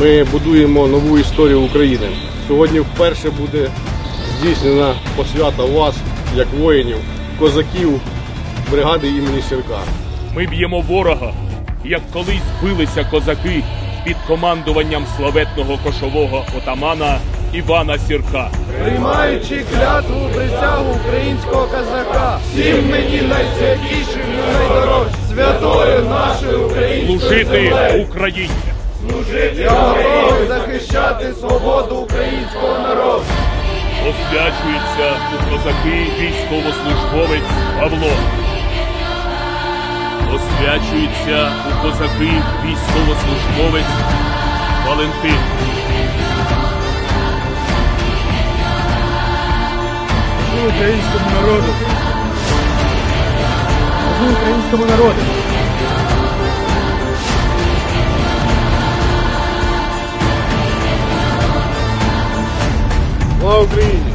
Ми будуємо нову історію України. Сьогодні вперше буде здійснена посвята вас, як воїнів, козаків бригади імені Сірка. Ми б'ємо ворога, як колись билися козаки під командуванням славетного кошового отамана Івана Сірка. Приймаючи клятву присягу українського козака, всім мені найсвятішим і найдорожчим, святою нашою українською Служити землею, Україні. я готовий захищати свободу українського народу. Освячується у козаки військовослужбовець Павло. Освячується у козаки військовослужбовець Валентин. Українському народу. Українському народу. Слава Україні!